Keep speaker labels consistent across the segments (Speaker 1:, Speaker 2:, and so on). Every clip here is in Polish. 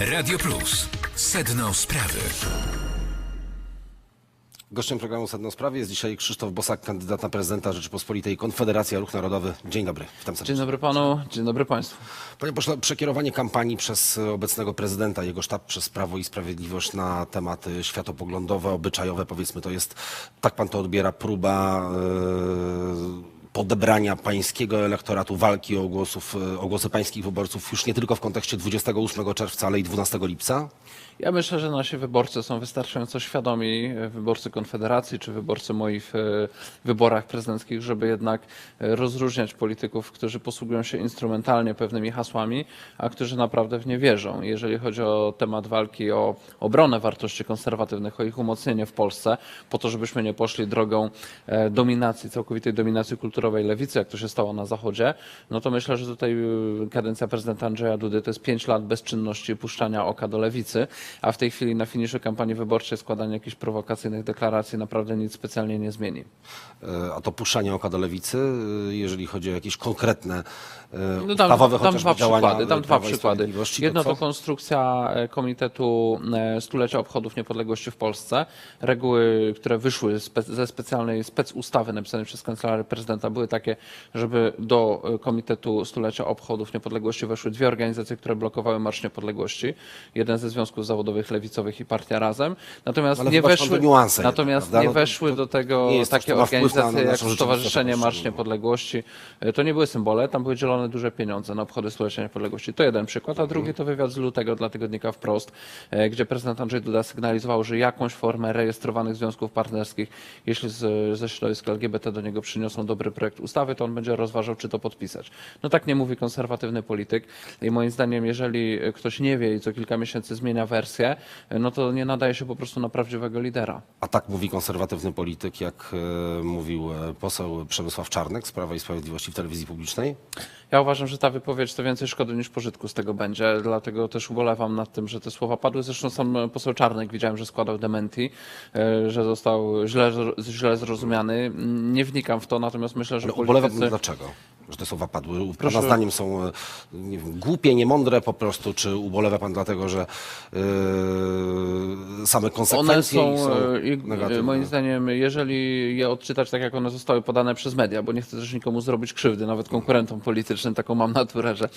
Speaker 1: Radio Plus. Sedno sprawy.
Speaker 2: Gościem programu Sedno Sprawie jest dzisiaj Krzysztof Bosak, kandydat na prezydenta Rzeczypospolitej Konfederacja Ruch Narodowy. Dzień dobry, witam serdecznie.
Speaker 3: Dzień dobry panu, dzień dobry państwu.
Speaker 2: Panie pośle, przekierowanie kampanii przez obecnego prezydenta, jego sztab przez Prawo i Sprawiedliwość na tematy światopoglądowe, obyczajowe, powiedzmy, to jest, tak pan to odbiera, próba e, podebrania pańskiego elektoratu, walki o, głosów, e, o głosy pańskich wyborców już nie tylko w kontekście 28 czerwca, ale i 12 lipca?
Speaker 3: Ja myślę, że nasi wyborcy są wystarczająco świadomi, e, wyborcy Konfederacji czy wyborcy moi w e, wyborach prezydenckich, żeby jednak e, rozróżniać polityków, którzy posługują się instrumentalnie pewnymi hasłami, a którzy naprawdę w nie wierzą. Jeżeli chodzi o temat walki o obronę wartości konserwatywnych, o ich umocnienie w Polsce, po to, żebyśmy nie poszli drogą dominacji, całkowitej dominacji kulturowej lewicy, jak to się stało na Zachodzie, no to myślę, że tutaj kadencja prezydenta Andrzeja Dudy to jest pięć lat bezczynności puszczania oka do lewicy, a w tej chwili na finiszu kampanii wyborczej składanie jakichś prowokacyjnych deklaracji naprawdę nic specjalnie nie zmieni.
Speaker 2: E, A to puszczanie oka do lewicy, e, jeżeli chodzi o jakieś konkretne e,
Speaker 3: No tam,
Speaker 2: ustawowe
Speaker 3: tam dwa przykłady. Tam dwa przykłady. Jedno
Speaker 2: co?
Speaker 3: to konstrukcja Komitetu Stulecia Obchodów Niepodległości w Polsce. Reguły, które wyszły spe- ze specjalnej specustawy napisanej przez Kancelarię Prezydenta były takie, żeby do Komitetu Stulecia Obchodów Niepodległości weszły dwie organizacje, które blokowały Marsz Niepodległości. Jeden ze związków zawodowych lewicowych i Partia Razem. Natomiast
Speaker 2: Ale
Speaker 3: nie weszły,
Speaker 2: niuanse
Speaker 3: natomiast nie
Speaker 2: No to-
Speaker 3: weszły
Speaker 2: to
Speaker 3: do tego takie organizacje jak Stowarzyszenie Marsz. Niepodległości. E, To nie były symbole, tam były dzielone duże pieniądze na obchody stulecia niepodległości. To jeden przykład, a drugi to wywiad z lutego dla tygodnika Wprost, e, gdzie prezydent Andrzej Duda sygnalizował, że jakąś formę rejestrowanych związków partnerskich, jeśli z, ze środowiska LGBT do niego przyniosą dobry projekt ustawy, to on będzie rozważał, czy to podpisać. No tak nie mówi konserwatywny polityk i moim zdaniem, jeżeli ktoś nie wie i co kilka miesięcy zmienia wersję, e, no to nie nadaje się po prostu na prawdziwego lidera.
Speaker 2: A tak mówi konserwatywny polityk, jak e, mówił e, poseł Przemysław Czarnek z Prawa i Sprawiedliwości w telewizji publicznej?
Speaker 3: Ja uważam, że ta wypowiedź to więcej szkody niż pożytku z tego będzie, dlatego też ubolewam nad tym, że te słowa padły. Zresztą sam poseł Czarnek widziałem, że składał dementi, e, że został źle, źle zrozumiany. Nie wnikam w to, natomiast myślę, że
Speaker 2: Ale
Speaker 3: politycy...
Speaker 2: dlaczego? Że te słowa padły. Pana
Speaker 3: Proszę-
Speaker 2: zdaniem są e, nie wiem, głupie, niemądre po prostu, czy ubolewa pan dlatego, że e, same
Speaker 3: One
Speaker 2: konsekwencje
Speaker 3: są,
Speaker 2: ich są
Speaker 3: e,
Speaker 2: negatywne?
Speaker 3: moim zdaniem, jeżeli je odczytać tak, jak one zostały podane przez media, bo nie chcę też nikomu zrobić krzywdy, nawet konkurentom politycznym, taką mam naturę, że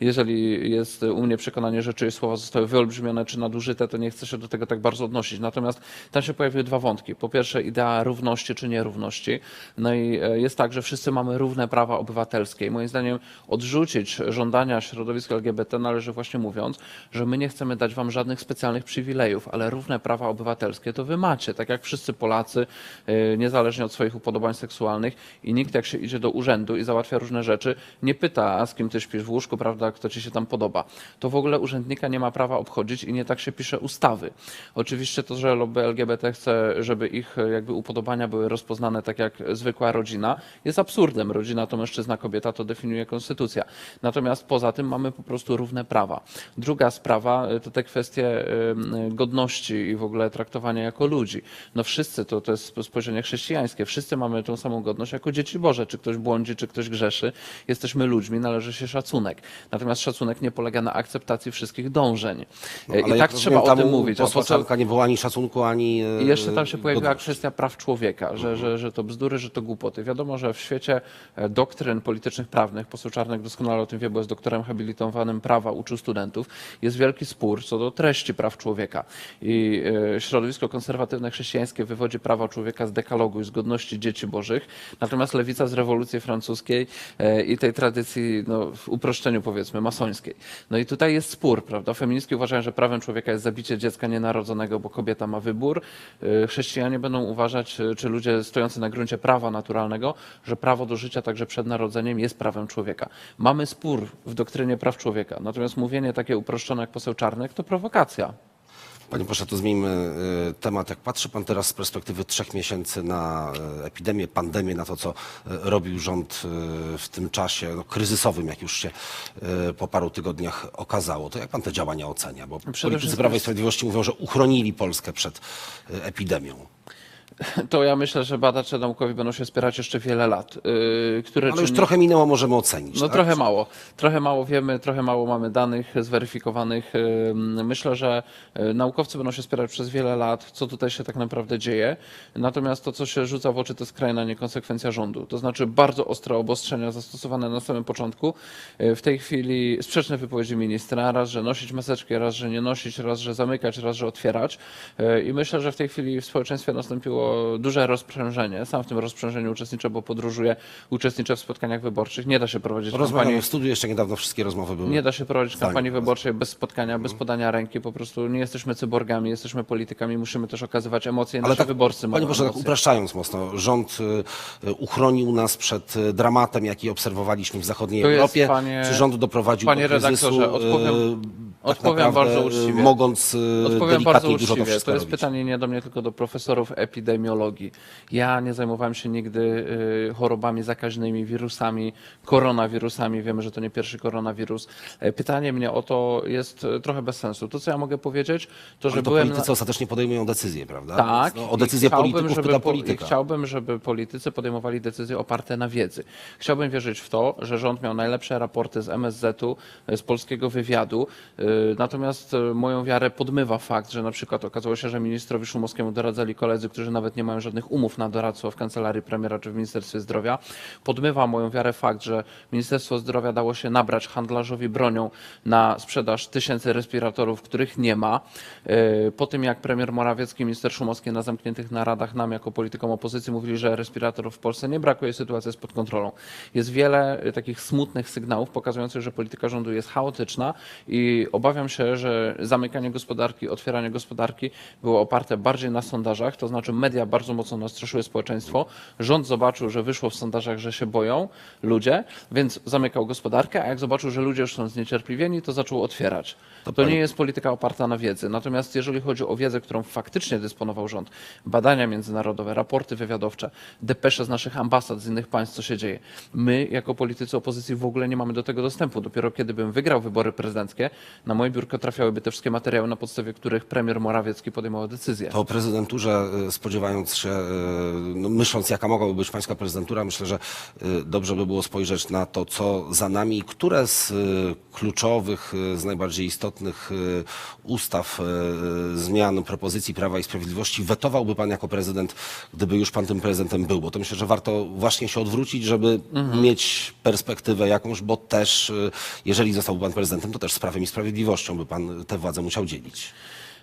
Speaker 3: jeżeli jest u mnie przekonanie, że czyjeś słowa zostały wyolbrzymione czy nadużyte, to nie chcę się do tego tak bardzo odnosić. Natomiast tam się pojawiły dwa wątki. Po pierwsze, idea równości czy nierówności. No i jest tak, że wszyscy mamy równe prawa obywatelskie. I moim zdaniem odrzucić żądania środowiska LGBT należy właśnie mówiąc, że my nie chcemy dać wam żadnych specjalnych przywilejów, ale równe prawa obywatelskie to wy macie, tak jak wszyscy Polacy, e, niezależnie od swoich upodobań seksualnych i nikt jak się idzie do urzędu i załatwia różne rzeczy, nie pyta, z kim ty śpisz w łóżku, prawda, kto ci się tam podoba. To w ogóle urzędnika nie ma prawa obchodzić i nie tak się pisze ustawy. Oczywiście to, że lobby LGBT chce, żeby ich jakby upodobania były rozpoznane tak jak zwykła rodzina, jest absurdem. Rodzina to mężczyzna, kobieta, to definiuje konstytucja. Natomiast poza tym mamy po prostu równe prawa. Druga sprawa e, to te kwestie godności i w ogóle traktowania jako ludzi. No wszyscy, to, to jest spojrzenie chrześcijańskie, wszyscy mamy tą samą godność jako dzieci Boże. Czy ktoś błądzi, czy ktoś grzeszy, jesteśmy ludźmi, należy się szacunek. Natomiast szacunek nie polega na akceptacji wszystkich dążeń.
Speaker 2: No,
Speaker 3: E, I tak trzeba o tym mówić.
Speaker 2: Posła Czarnka nie było ani szacunku, ani e,
Speaker 3: i jeszcze tam się pojawiła
Speaker 2: godności.
Speaker 3: kwestia praw człowieka, że, że, że to bzdury, że to głupoty. Wiadomo, że w świecie e, doktryn politycznych, prawnych, poseł Czarnek doskonale o tym wie, bo jest doktorem habilitowanym prawa, uczył studentów, jest wielki spór co do treści praw człowieka. I e, środowisko konserwatywne chrześcijańskie wywodzi prawa człowieka z dekalogu i z godności dzieci bożych, natomiast lewica z rewolucji francuskiej e, i tej tradycji, no, w uproszczeniu powiedzmy, masońskiej. No i tutaj jest spór, prawda? Feministki uważają, że prawem człowieka jest zabicie dziecka nienarodzonego, bo kobieta ma wybór. E, Chrześcijanie będą uważać, czy ludzie stojący na gruncie prawa naturalnego, że prawo do życia także przed narodzeniem jest prawem człowieka. Mamy spór w doktrynie praw człowieka, natomiast mówienie takie uproszczone jak poseł Czarnek to prowokacja.
Speaker 2: Panie proszę, to zmieńmy e, temat. Jak patrzy pan teraz z perspektywy trzech miesięcy na e, epidemię, pandemię, na to, co e, robił rząd w tym czasie no, kryzysowym, jak już się po paru tygodniach okazało, to jak pan te działania ocenia? Bo politycy
Speaker 3: wszystkim
Speaker 2: Prawa i Sprawiedliwości mówią, że uchronili Polskę przed epidemią.
Speaker 3: To ja myślę, że badacze naukowi będą się spierać jeszcze wiele lat. Yy, które
Speaker 2: Ale już trochę minęło, możemy ocenić.
Speaker 3: No
Speaker 2: tak?
Speaker 3: trochę mało. Trochę mało wiemy, trochę mało mamy danych zweryfikowanych. Ym, Myślę, że y, naukowcy będą się spierać przez wiele lat, co tutaj się tak naprawdę dzieje. Natomiast to, co się rzuca w oczy, to skrajna niekonsekwencja rządu. To znaczy bardzo ostre obostrzenia zastosowane na samym początku. Y, W tej chwili sprzeczne wypowiedzi ministra, raz, że nosić maseczki, raz, że nie nosić, raz, że zamykać, raz, że otwierać. Y, I myślę, że w tej chwili w społeczeństwie nastąpiło duże rozprzężenie. Sam w tym rozprzężeniu uczestniczę, bo podróżuję, uczestniczę w spotkaniach wyborczych. Nie da się prowadzić kampanii
Speaker 2: Rozmawiamy w studiu, jeszcze niedawno wszystkie rozmowy były.
Speaker 3: nie da się prowadzić
Speaker 2: Zdanie
Speaker 3: kampanii wyborczej bez spotkania, bez podania ręki. Po prostu nie jesteśmy cyborgami, jesteśmy politykami, musimy też okazywać emocje.
Speaker 2: Ale
Speaker 3: Nasi
Speaker 2: tak,
Speaker 3: wyborcy
Speaker 2: panie proszę, tak upraszczając mocno, rząd y, uchronił nas przed y, dramatem, jaki obserwowaliśmy w zachodniej
Speaker 3: To jest,
Speaker 2: Europie.
Speaker 3: panie-
Speaker 2: Czy rząd doprowadził
Speaker 3: panie
Speaker 2: do kryzysu,
Speaker 3: redaktorze, odpowiem-
Speaker 2: y,
Speaker 3: odpowiem
Speaker 2: tak naprawdę,
Speaker 3: bardzo uczciwie.
Speaker 2: mogąc
Speaker 3: Odpowiem bardzo uczciwie. To jest pytanie nie do mnie, tylko do profesorów epidemiologii. Ja nie zajmowałem się nigdy y, chorobami zakaźnymi, wirusami, koronawirusami. Wiemy, że to nie pierwszy koronawirus. E, Pytanie mnie o to jest e, trochę bez sensu. To, co ja mogę powiedzieć, to, że
Speaker 2: Ale to
Speaker 3: byłem...
Speaker 2: politycy ostatecznie podejmują decyzje, prawda?
Speaker 3: Tak.
Speaker 2: No, o decyzję polityków
Speaker 3: żeby
Speaker 2: pyta polityka.
Speaker 3: Chciałbym, żeby politycy podejmowali decyzje oparte na wiedzy. Chciałbym wierzyć w to, że rząd miał najlepsze raporty z MSZ-u, e, z polskiego wywiadu. Natomiast moją wiarę podmywa fakt, że na przykład okazało się, że ministrowi Szumowskiemu doradzali koledzy, którzy nawet nie mają żadnych umów na doradztwo w kancelarii premiera czy w Ministerstwie Zdrowia. Podmywa moją wiarę fakt, że Ministerstwo Zdrowia dało się nabrać handlarzowi bronią na sprzedaż tysięcy respiratorów, których nie ma. E, Po tym jak premier Morawiecki i minister Szumowski na zamkniętych naradach nam jako politykom opozycji mówili, że respiratorów w Polsce nie brakuje, sytuacja jest pod kontrolą. Jest wiele e, takich smutnych sygnałów pokazujących, że polityka rządu jest chaotyczna i obawiam się, że zamykanie gospodarki, otwieranie gospodarki było oparte bardziej na sondażach, to znaczy media bardzo mocno nastraszyły społeczeństwo. Rząd zobaczył, że wyszło w sondażach, że się boją ludzie, więc zamykał gospodarkę, a jak zobaczył, że ludzie już są zniecierpliwieni, to zaczął otwierać. To, nie jest polityka oparta na wiedzy. Natomiast jeżeli chodzi o wiedzę, którą faktycznie dysponował rząd, badania międzynarodowe, raporty wywiadowcze, depesze z naszych ambasad, z innych państw, co się dzieje, my jako politycy opozycji w ogóle nie mamy do tego dostępu. Dopiero kiedy bym wygrał wybory prezydenckie, na moje biurko trafiałyby te wszystkie materiały, na podstawie których premier Morawiecki podejmował decyzje.
Speaker 2: Po prezydenturze, y, spodziewając się, y, no, myśląc jaka mogłaby być pańska prezydentura, myślę, że y, dobrze by było spojrzeć na to, co za nami, które z y, kluczowych, z najbardziej istotnych ustaw, zmian, propozycji Prawa i Sprawiedliwości wetowałby pan jako prezydent, gdyby już pan tym prezydentem był, bo to myślę, że warto właśnie się odwrócić, żeby mieć perspektywę jakąś, bo też, jeżeli zostałby pan prezydentem, to też z Prawem i Sprawiedliwością by pan tę władzę musiał dzielić.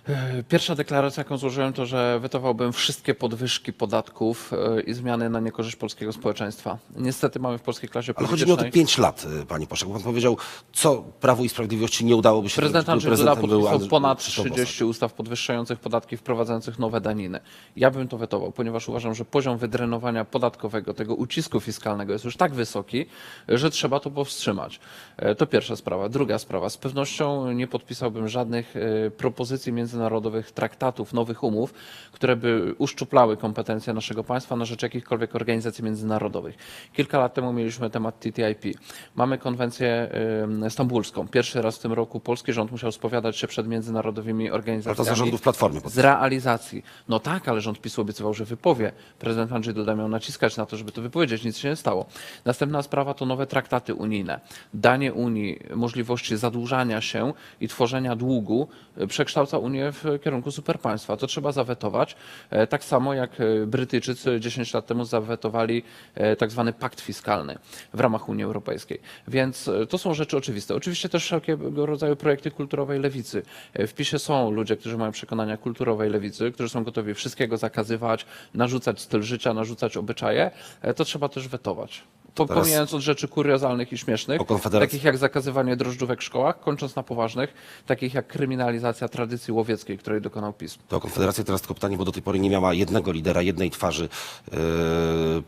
Speaker 3: E, Pierwsza deklaracja, jaką złożyłem, to, że wetowałbym wszystkie podwyżki podatków e, i zmiany na niekorzyść polskiego społeczeństwa. Niestety mamy w polskiej klasie
Speaker 2: Ale chodzi mi o te pięć lat, y, panie poseł. Pan powiedział, co Prawu i Sprawiedliwości nie udałoby się
Speaker 3: Prezydent Andrzej Duda podpisał ponad
Speaker 2: Krzysztof
Speaker 3: 30 ustaw podwyższających podatki, wprowadzających nowe daniny. Ja bym to wetował, ponieważ uważam, że poziom wydrenowania podatkowego, tego ucisku fiskalnego jest już tak wysoki, że trzeba to powstrzymać. E, To pierwsza sprawa. Druga sprawa. Z pewnością nie podpisałbym żadnych e, propozycji międzynarodowych, traktatów, nowych umów, które by uszczuplały kompetencje naszego państwa na rzecz jakichkolwiek organizacji międzynarodowych. Kilka lat temu mieliśmy temat TTIP. Mamy konwencję stambulską. Pierwszy raz w tym roku polski rząd musiał spowiadać się przed międzynarodowymi
Speaker 2: Ale to
Speaker 3: organizacjami.
Speaker 2: za rządów Platformy.
Speaker 3: Z realizacji. No tak, ale rząd PiSu obiecywał, że wypowie. Prezydent Andrzej Duda miał naciskać na to, żeby to wypowiedzieć. Nic się nie stało. Następna sprawa to nowe traktaty unijne. Danie Unii możliwości zadłużania się i tworzenia długu e, przekształca Unię w kierunku superpaństwa. To trzeba zawetować. E, Tak samo jak e, Brytyjczycy 10 lat temu zawetowali e, tak zwany pakt fiskalny w ramach Unii Europejskiej. Więc to są rzeczy oczywiste. Oczywiście też wszelkiego rodzaju projekty kulturowej lewicy. W PiSie są ludzie, którzy mają przekonania kulturowej lewicy, którzy są gotowi wszystkiego zakazywać, narzucać styl życia, narzucać obyczaje. To trzeba też wetować. Po-
Speaker 2: Teraz-
Speaker 3: Pomijając od rzeczy kuriozalnych i śmiesznych, takich jak zakazywanie drożdżówek w szkołach, kończąc na poważnych, takich jak kryminalizacja tradycji łowieckiej, której dokonał PiS.
Speaker 2: To Konfederacja teraz tylko pytanie, bo do tej pory nie miała jednego lidera, jednej twarzy. Yy,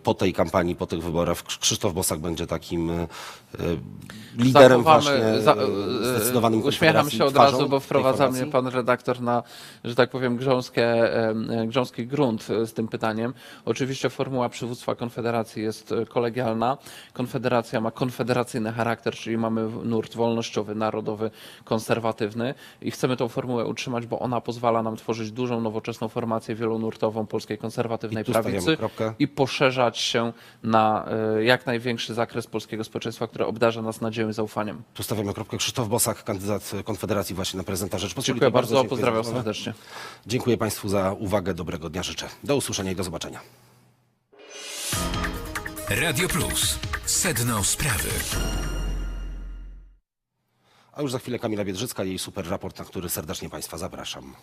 Speaker 2: Po tej kampanii, po tych wyborach Krzysztof Bosak będzie takim yy, liderem właśnie
Speaker 3: za-
Speaker 2: yy, zdecydowanym
Speaker 3: Uśmiecham się od
Speaker 2: twarzą
Speaker 3: razu, bo wprowadza mnie pan redaktor na, że tak powiem, grząskie, grząski grunt e, z tym pytaniem. Oczywiście formuła przywództwa Konfederacji jest e, kolegialna. Konfederacja ma konfederacyjny charakter, czyli mamy nurt wolnościowy, narodowy, konserwatywny i chcemy tą formułę utrzymać, bo ona pozwala nam tworzyć dużą, nowoczesną formację wielonurtową polskiej konserwatywnej prawicy i poszerzać się na e, jak największy zakres polskiego społeczeństwa, które obdarza nas nadzieją i zaufaniem.
Speaker 2: Tu stawiamy kropkę. Krzysztof Bosak, kandydat Konfederacji właśnie na prezydenta Rzeczpospolitej.
Speaker 3: Dziękuję bardzo,
Speaker 2: dziękuję za
Speaker 3: pozdrawiam serdecznie.
Speaker 2: Dziękuję Państwu za uwagę. Dobrego dnia życzę. Do usłyszenia i do zobaczenia.
Speaker 1: Radio Plus. Sedno sprawy.
Speaker 2: A już za chwilę Kamila Biedrzycka i jej super raport, na który serdecznie Państwa zapraszam.